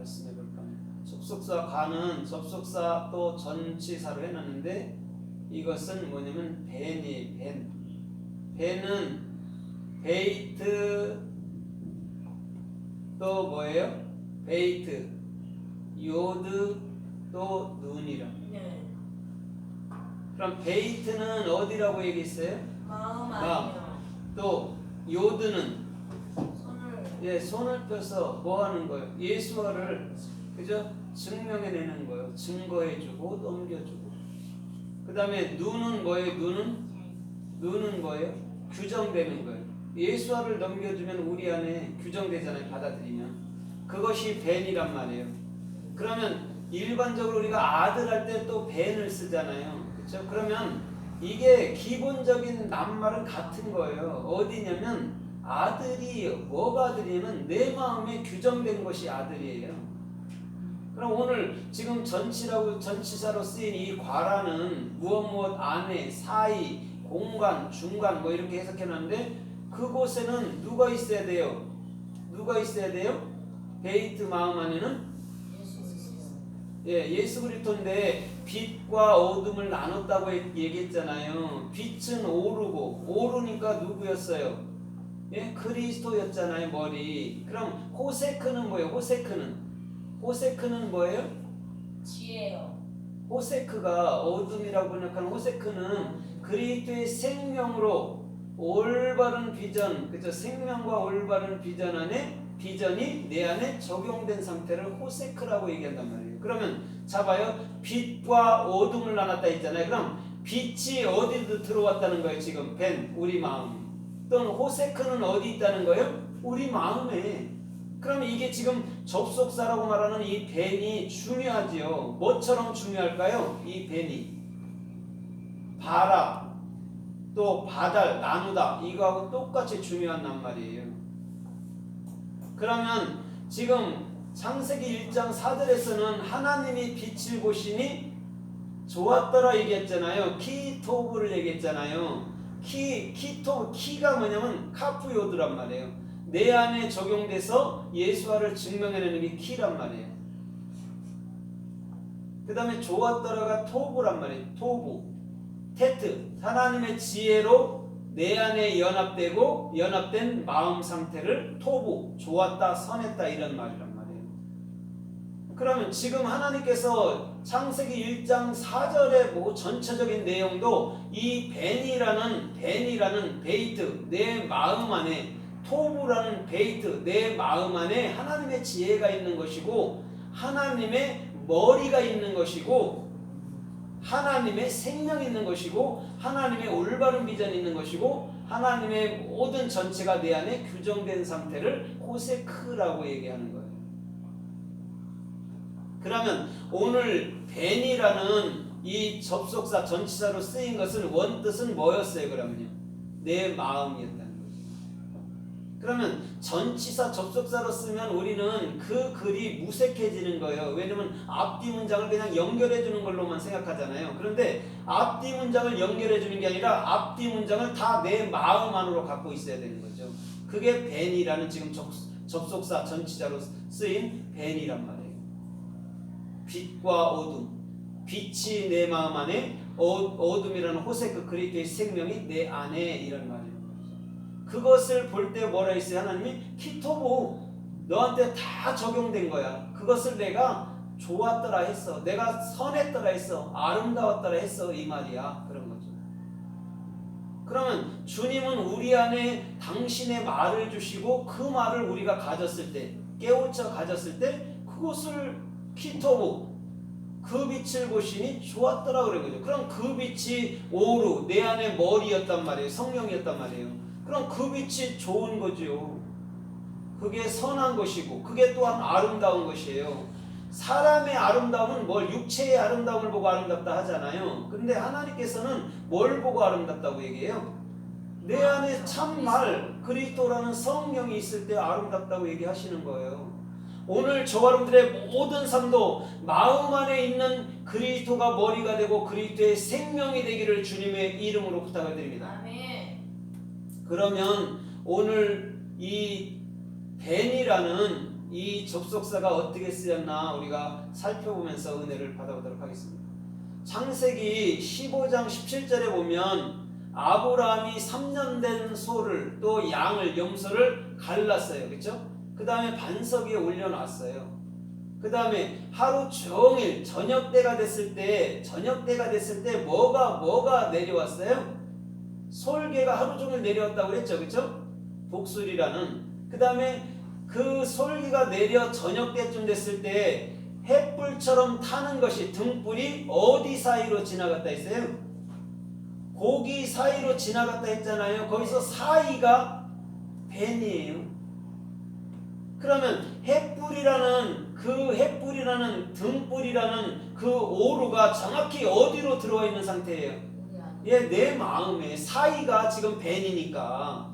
말씀해 볼까 합니다. 접속사 가는 접속사 또 전치사로 해놨는데 이것은 뭐냐면 벤이 벤. 벤은 베이트 또 뭐예요? 베이트 요드 또 눈이라. 네. 그럼 베이트는 어디라고 얘기했어요? 마음. 아니요. 또 요드는 예, 손을 펴서 뭐 하는 거예요? 예수화를 그죠? 증명해내는 거예요. 증거해주고 넘겨주고. 그 다음에 눈은 뭐예요? 눈은 눈은 뭐예요? 규정되는 거예요. 예수화를 넘겨주면 우리 안에 규정되잖아요. 받아들이면 그것이 벤이란 말이에요. 그러면 일반적으로 우리가 아들 할 때 또 벤을 쓰잖아요. 그렇죠? 그러면 이게 기본적인 낱말은 같은 거예요. 어디냐면 아들이 뭐가 아들이냐면 내 마음에 규정된 것이 아들이에요. 그럼 오늘 지금 전치라고 전치사로 쓰인 이 과라는 무엇 무엇 안에 사이 공간 중간 뭐 이렇게 해석해 놨는데 그곳에는 누가 있어야 돼요? 누가 있어야 돼요? 베이트 마음 안에는 예, 예수 그리스도인데 빛과 어둠을 나눴다고 얘- 얘기했잖아요. 빛은 오르고 오르니까 누구였어요? 예, 그리스도였잖아요, 머리. 그럼 호세크는 뭐예요? 호세크는 호세크는 뭐예요? 지혜요. 호세크가 어둠이라고 번역하는 호세크는 그리스도의 생명으로 올바른 비전, 그죠? 생명과 올바른 비전 안에 비전이 내 안에 적용된 상태를 호세크라고 얘기한단 말이에요. 그러면 잡아요. 빛과 어둠을 나눴다 했잖아요. 그럼 빛이 어디로 들어왔다는 거예요? 지금 벤 우리 마음. 또는 호세크는 어디 있다는 거예요? 우리 마음에. 그럼 이게 지금 접속사라고 말하는 이 벤이 중요하지요. 뭐처럼 중요할까요? 이 벤이 바라 또 바달 나누다 이거하고 똑같이 중요한 낱말이에요. 그러면 지금 창세기 1장 4절에서는 하나님이 빛을 보시니 좋았더라 얘기했잖아요. 키토브를 얘기했잖아요. 키 키토 키가 뭐냐면 카프요드란 말이에요. 내 안에 적용돼서 예수화를 증명해내는 게 키란 말이에요. 그 다음에 좋았더라가 토브란 말이에요. 토브. 테트. 하나님의 지혜로 내 안에 연합되고 연합된 마음 상태를 토부. 좋았다, 선했다 이런 말이란. 그러면 지금 하나님께서 창세기 1장 4절의 뭐 전체적인 내용도 이 벤이라는 벤이라는 베이트 내 마음 안에 토부라는 베이트 내 마음 안에 하나님의 지혜가 있는 것이고 하나님의 머리가 있는 것이고 하나님의 생명이 있는 것이고 하나님의 올바른 비전이 있는 것이고 하나님의 모든 전체가 내 안에 규정된 상태를 호세크라고 얘기하는 거예요. 그러면 오늘 벤이라는 이 접속사 전치사로 쓰인 것은 원뜻은 뭐였어요? 그러면요. 내 마음이었다는 거죠. 그러면 전치사 접속사로 쓰면 우리는 그 글이 무색해지는 거예요. 왜냐면 앞뒤 문장을 그냥 연결해 주는 걸로만 생각하잖아요. 그런데 앞뒤 문장을 연결해 주는 게 아니라 앞뒤 문장을 다 내 마음 안으로 갖고 있어야 되는 거죠. 그게 벤이라는 지금 접, 접속사 전치사로 쓰인 벤이란 말이에요. 빛과 어둠. 빛이 내 마음 안에 어, 어둠이라는 호세크 그리스도의 생명이 내 안에 이런 말이에요. 그것을 볼 때 뭐라 했어요? 하나님이 키토보 너한테 다 적용된 거야. 그것을 내가 좋았더라 했어. 내가 선했더라 했어. 아름다웠더라 했어. 이 말이야. 그런 거죠. 그러면 주님은 우리 안에 당신의 말을 주시고 그 말을 우리가 가졌을 때 깨우쳐 가졌을 때 그것을 키토보 그 빛을 보시니 좋았더라 그런 거죠. 그럼 그 빛이 오루 내 안에 머리였단 말이에요. 성령이었단 말이에요. 그럼 그 빛이 좋은 거죠. 그게 선한 것이고 그게 또한 아름다운 것이에요. 사람의 아름다움은 뭘 육체의 아름다움을 보고 아름답다 하잖아요. 근데 하나님께서는 뭘 보고 아름답다고 얘기해요? 내 안에 참말 그리스도라는 성령이 있을 때 아름답다고 얘기하시는 거예요. 오늘 저와 여러분들의 모든 삶도 마음 안에 있는 그리스도가 머리가 되고 그리스도의 생명이 되기를 주님의 이름으로 부탁을 드립니다. 아멘. 그러면 오늘 이 벤이라는 이 접속사가 어떻게 쓰였나 우리가 살펴보면서 은혜를 받아보도록 하겠습니다. 창세기 15장 17절에 보면 아브라함이 3년 된 소를 또 양을 염소를 갈랐어요. 그렇죠? 그 다음에 반석 위에 올려놨어요. 그 다음에 하루 종일 저녁 때가 됐을 때 저녁 때가 됐을 때 뭐가 뭐가 내려왔어요? 솔개가 하루 종일 내려왔다고 그랬죠, 그렇죠? 독수리라는 그 다음에 그 솔개가 내려 저녁 때쯤 됐을 때 햇불처럼 타는 것이 등불이 어디 사이로 지나갔다 했어요? 고기 사이로 지나갔다 했잖아요. 거기서 사이가 벤이에요. 그러면 햇불이라는 그 햇불이라는 등불이라는 그 오루가 정확히 어디로 들어와 있는 상태예요? 예, 내 마음에 사이가 지금 벤이니까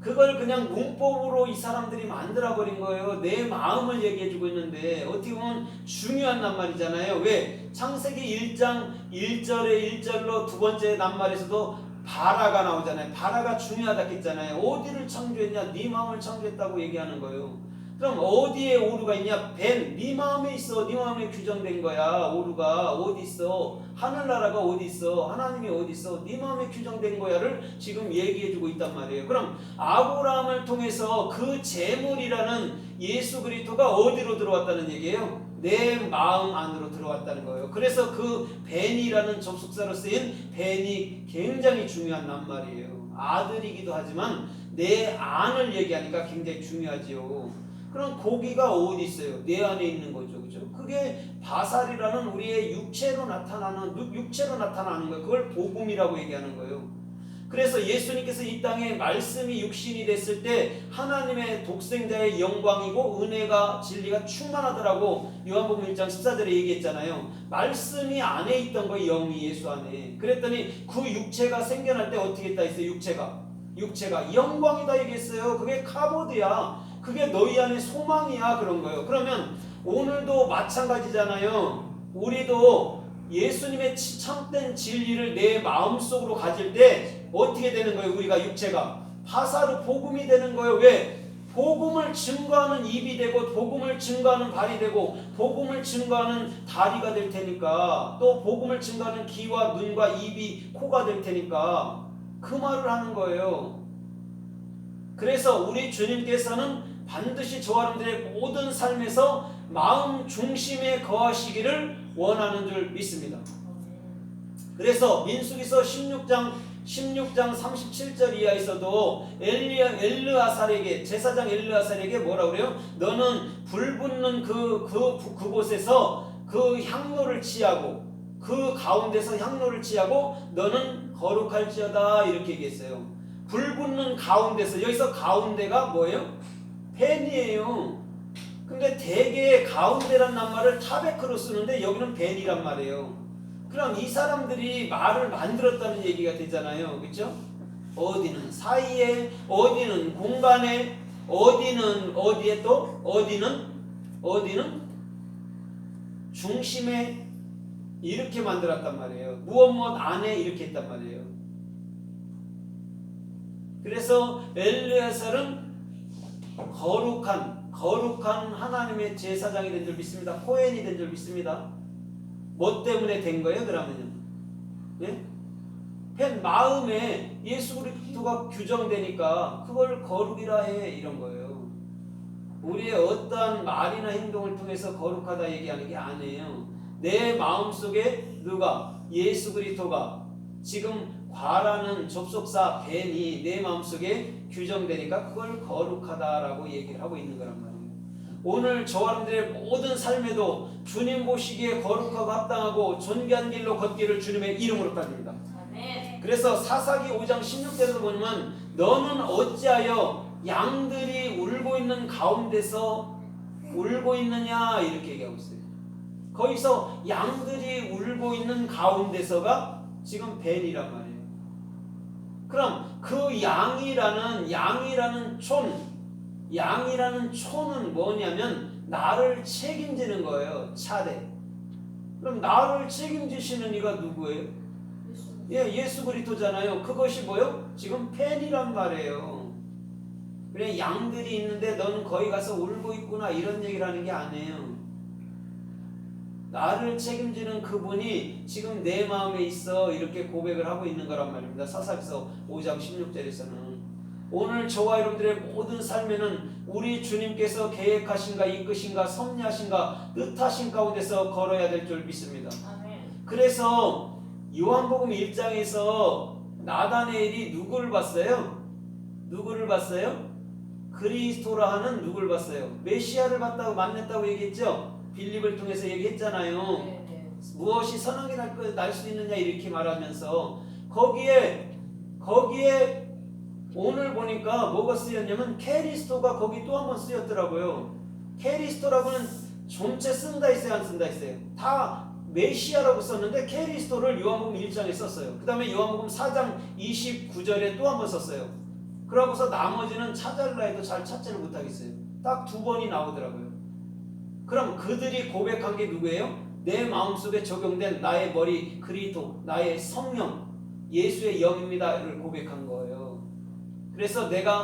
그걸 그냥 문법으로 이 사람들이 만들어 버린 거예요. 내 마음을 얘기해 주고 있는데 어떻게 보면 중요한 낱말이잖아요. 왜? 창세기 1장 1절에 1절로 두 번째 낱말에서도 바라가 나오잖아요. 바라가 중요하다 했잖아요. 어디를 창조했냐? 네 마음을 창조했다고 얘기하는 거예요. 그럼 어디에 오류가 있냐? 벤, 네 마음에 있어. 네 마음에 규정된 거야. 오류가 어디 있어? 하늘나라가 어디 있어? 하나님이 어디 있어? 네 마음에 규정된 거야를 지금 얘기해주고 있단 말이에요. 그럼 아브라함을 통해서 그 재물이라는 예수 그리스도가 어디로 들어왔다는 얘기예요? 내 마음 안으로 들어왔다는 거예요. 그래서 그 벤이라는 접속사로 쓰인 벤이 굉장히 중요한 낱말이에요. 아들이기도 하지만 내 안을 얘기하니까 굉장히 중요하지요. 그럼 고기가 어디 있어요? 내 안에 있는 거죠. 그죠? 그게 바살이라는 우리의 육체로 나타나는 육- 육체로 나타나는 거예요. 그걸 복음이라고 얘기하는 거예요. 그래서 예수님께서 이 땅에 말씀이 육신이 됐을 때 하나님의 독생자의 영광이고 은혜가 진리가 충만하더라고 요한복음 1장 14절에 얘기했잖아요. 말씀이 안에 있던 거예요. 영이 예수 안에. 그랬더니 그 육체가 생겨날 때 어떻게 했다 했어요? 육체가. 육체가 영광이다 얘기했어요. 그게 카보드야. 그게 너희 안에 소망이야 그런 거예요. 그러면 오늘도 마찬가지잖아요. 우리도 예수님의 치- 참된 진리를 내 마음속으로 가질 때 어떻게 되는 거예요? 우리가 육체가 파사르 복음이 되는 거예요. 왜? 복음을 증거하는 입이 되고 복음을 증거하는 발이 되고 복음을 증거하는 다리가 될 테니까 또 복음을 증거하는 귀와 눈과 입이 코가 될 테니까 그 말을 하는 거예요. 그래서 우리 주님께서는 반드시 저 사람들의 모든 삶에서 마음 중심에 거하시기를 원하는 줄 믿습니다. 그래서 민수기서 16장 16장 37절 이하에서도 엘리야 엘르아살에게 제사장 엘르아살에게 뭐라 그래요? 너는 불 붙는 그, 그 그곳에서 그 향로를 취하고 그 가운데서 향로를 취하고 너는 거룩할지어다 이렇게 얘기했어요. 불 붙는 가운데서 여기서 가운데가 뭐예요? 벤이에요. 근데 대개 가운데란 낱말을 타베크로 쓰는데 여기는 벤이란 말이에요. 그럼 이 사람들이 말을 만들었다는 얘기가 되잖아요. 그렇죠? 어디는 사이에, 어디는 공간에, 어디는 어디에 또 어디는 어디는 중심에 이렇게 만들었단 말이에요. 무엇 무엇 안에 이렇게 했단 말이에요. 그래서 엘르야살은 거룩한 거룩한 하나님의 제사장이 된 줄 믿습니다. 코엔이 된 줄 믿습니다. 뭐 때문에 된 거예요? 그러면요. 예? 팬 마음에 예수 그리스도가 규정되니까 그걸 거룩이라 해 이런 거예요. 우리의 어떠한 말이나 행동을 통해서 거룩하다 얘기하는 게 아니에요. 내 마음 속에 누가 예수 그리스도가 지금 과라는 접속사 벤이 내 마음 속에 규정되니까 그걸 거룩하다라고 얘기를 하고 있는 거란 말이에요. 오늘 저 사람들의 모든 삶에도 주님 보시기에 거룩하고 합당하고 존귀한 길로 걷기를 주님의 이름으로 따릅니다. 아멘. 그래서 사사기 5장 16절에서 보면 너는 어찌하여 양들이 울고 있는 가운데서 울고 있느냐 이렇게 얘기하고 있어요. 거기서 양들이 울고 있는 가운데서가 지금 벤이란 말이에요. 그럼 그 양이라는 양이라는 촌 양이라는 촌은 뭐냐면 나를 책임지는 거예요. 차례. 그럼 나를 책임지시는 이가 누구예요? 예, 예수 그리스도잖아요. 그것이 뭐요? 지금 팬이란 말이에요. 그냥 양들이 있는데 너는 거기 가서 울고 있구나 이런 얘기를 하는 게 아니에요. 나를 책임지는 그분이 지금 내 마음에 있어 이렇게 고백을 하고 있는 거란 말입니다. 사사기서 5장 16절에서는 오늘 저와 여러분들의 모든 삶에는 우리 주님께서 계획하신가 이끄신가 섭리하신가 뜻하신 가운데서 걸어야 될 줄 믿습니다. 그래서 요한복음 1장에서 나다네엘이 누구를 봤어요? 누구를 봤어요? 그리스도라 하는 누구를 봤어요? 메시아를 봤다고 만났다고 얘기했죠? 빌립을 통해서 얘기했잖아요. 네, 네. 무엇이 선하게 날수 있느냐 이렇게 말하면서 거기에 거기에 오늘 보니까 뭐가 쓰였냐면 캐리스토가 거기 또 한 번 쓰였더라고요. 캐리스토라고는 전체 쓴다 했어요, 안 쓴다 했어요? 다 메시아라고 썼는데 캐리스토를 요한복음 1장에 썼어요. 그 다음에 요한복음 4장 29절에 또 한 번 썼어요. 그러고서 나머지는 찾아라 해도 잘 찾지를 못하겠어요. 딱 두 번이 나오더라고요. 그럼 그들이 고백한 게 누구예요? 내 마음속에 적용된 나의 머리 그리스도 나의 성령 예수의 영입니다를 고백한 거예요. 그래서 내가